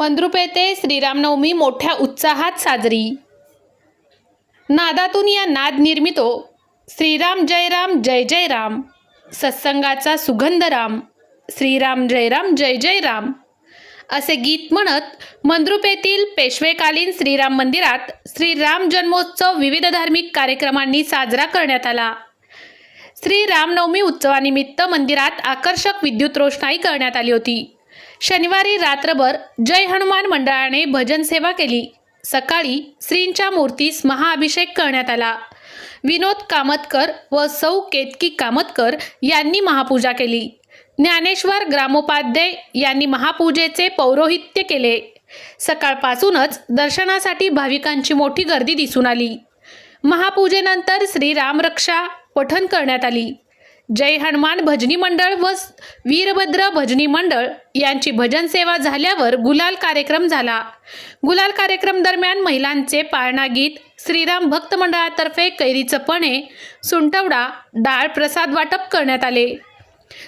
मंद्रुप येथे श्रीरामनवमी मोठ्या उत्साहात साजरी. नादातून या नाद निर्मितो श्रीराम जय राम जय जय राम. सत्संगाचा सुगंध राम. श्रीराम जय राम जय जय राम. असे गीत म्हणत मंद्रुप येथील पेशवेकालीन श्रीराम मंदिरात श्रीराम जन्मोत्सव विविध धार्मिक कार्यक्रमांनी साजरा करण्यात आला. श्री रामनवमी उत्सवानिमित्त मंदिरात आकर्षक विद्युत रोषणाई करण्यात आली होती. शनिवारी रात्रभर जय हनुमान मंडळाने भजन सेवा केली. सकाळी श्रींच्या मूर्तीस महाअभिषेक करण्यात आला. विनोद कामतकर व सौ केतकी कामतकर यांनी महापूजा केली. ज्ञानेश्वर ग्रामोपाध्याय यांनी महापूजेचे पौरोहित्य केले. सकाळपासूनच दर्शनासाठी भाविकांची मोठी गर्दी दिसून आली. महापूजेनंतर श्रीरामरक्षा पठन पठण करण्यात आली. जय हनुमान भजनी मंडळ व वीरभद्र भजनी मंडळ यांची भजन सेवा झाल्यावर गुलाल कार्यक्रम झाला. गुलाल कार्यक्रम दरम्यान महिलांचे पाळणा गीत श्रीराम भक्त मंडळातर्फे कैरीचं पणे सुंटवडा डाळ प्रसाद वाटप करण्यात आले.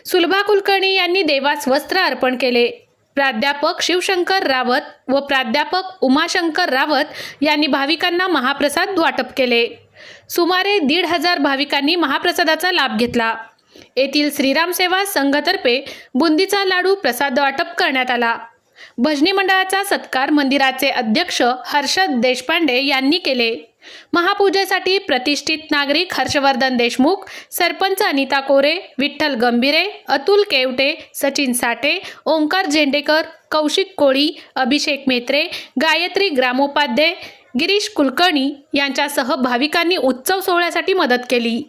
सुलभा कुलकर्णी यांनी देवास वस्त्र अर्पण केले. प्राध्यापक शिवशंकर रावत व प्राध्यापक उमाशंकर रावत यांनी भाविकांना महाप्रसाद वाटप केले. सुमारे दीड हजार भाविकांनी महाप्रसादाचा लाभ घेतला. येथील श्रीराम सेवा संघतर्फे बुंदीचा लाडू प्रसाद वाटप करण्यात आला. भजनी मंडळाचा सत्कार मंदिराचे अध्यक्ष हर्षद देशपांडे यांनी केले. महापूजेसाठी प्रतिष्ठित नागरिक हर्षवर्धन देशमुख सरपंच अनिता कोरे विठ्ठल गंभीरे अतुल केवटे सचिन साठे ओंकार झेंडेकर कौशिक कोळी अभिषेक मेत्रे गायत्री ग्रामोपाध्याय गिरीश कुलकर्णी यांच्यासह भाविकांनी उत्सव सोहळ्यासाठी मदत केली.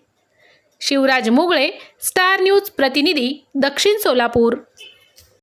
शिवराज मुगळे स्टार न्यूज प्रतिनिधी दक्षिण सोलापूर.